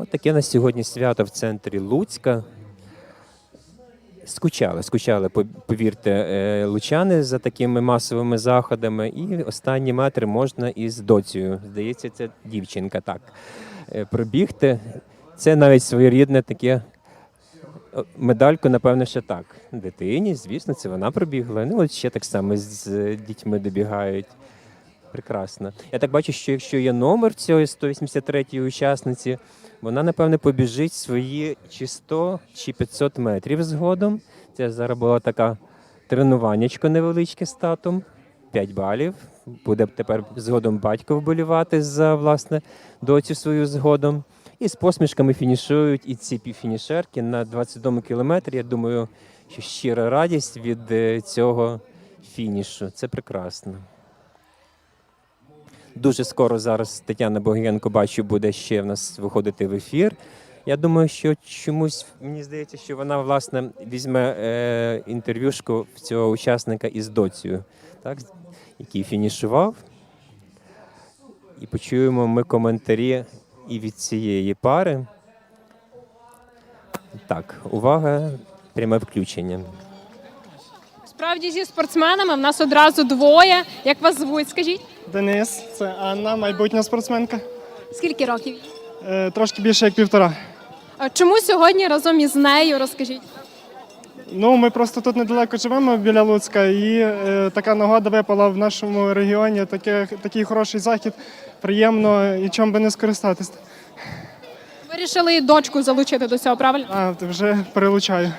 От таке на сьогодні свято в центрі Луцька. Скучали, скучали, повірте, е, лучани за такими масовими заходами. І останні метри можна із доцею. Здається, це дівчинка так. е, Пробігти. Це навіть своєрідне таке. е, Медальку, напевно, ще так. Дитині, звісно, це вона пробігла. Ну, от ще так само з дітьми добігають. Прекрасно. Я так бачу, що якщо є номер цієї 183-ї учасниці, вона, напевне, побіжить свої чи 100, чи 500 метрів згодом. Це зараз було таке тренуваннячко невеличке з татом. 5 балів. Буде тепер згодом батько вболівати за власне доцю свою згодом. І з посмішками фінішують і ці півфінішерки на 21 кілометрі. Я думаю, що щира радість від е, цього фінішу. Це прекрасно. Дуже скоро зараз Тетяна Богієнко бачу, буде ще в нас виходити в ефір. Я думаю, що чомусь мені здається, що вона власне візьме е, інтерв'юшку в цього учасника із доцею, так, який фінішував. І почуємо ми коментарі і від цієї пари. Так, увага, пряме включення. Справді зі спортсменами в нас одразу двоє. Як вас звуть? Скажіть, Денис, це Анна, майбутня спортсменка. скільки років? Е, трошки більше як півтора. А Чому сьогодні разом із нею? Розкажіть. Ну, ми просто тут недалеко живемо біля Луцька, і е, така нагода випала в нашому регіоні. Таке, такий хороший захід. Приємно і чим би не скористатись. Вирішили дочку залучити до цього, правильно? А, вже перелучаю.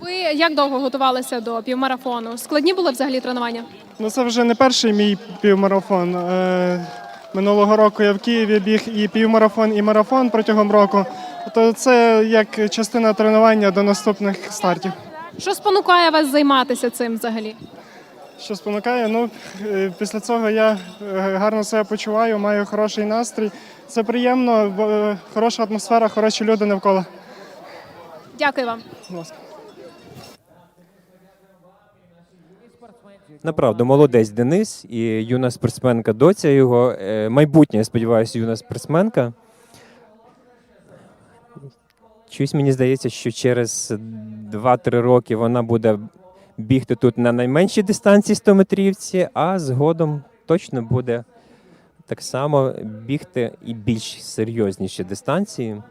Ви як довго готувалися до півмарафону? Складні були взагалі тренування? Ну, це вже не перший мій півмарафон. Е, минулого року я в Києві біг і півмарафон, і марафон протягом року. То це як частина тренування до наступних стартів. Що спонукає вас займатися цим взагалі? Що спонукає? Ну, е, після цього я е, гарно себе почуваю, маю хороший настрій. Це приємно, хороша атмосфера, хороші люди навколо. Дякую вам. Будь ласка. Направду, молодець Денис і юна спортсменка доця його. е, Майбутня, я сподіваюся, юна спортсменка. Щось мені здається, що через 2-3 роки вона буде бігти тут на найменшій дистанції 100 метрівці, а згодом точно буде так само бігти і більш серйозніші дистанції.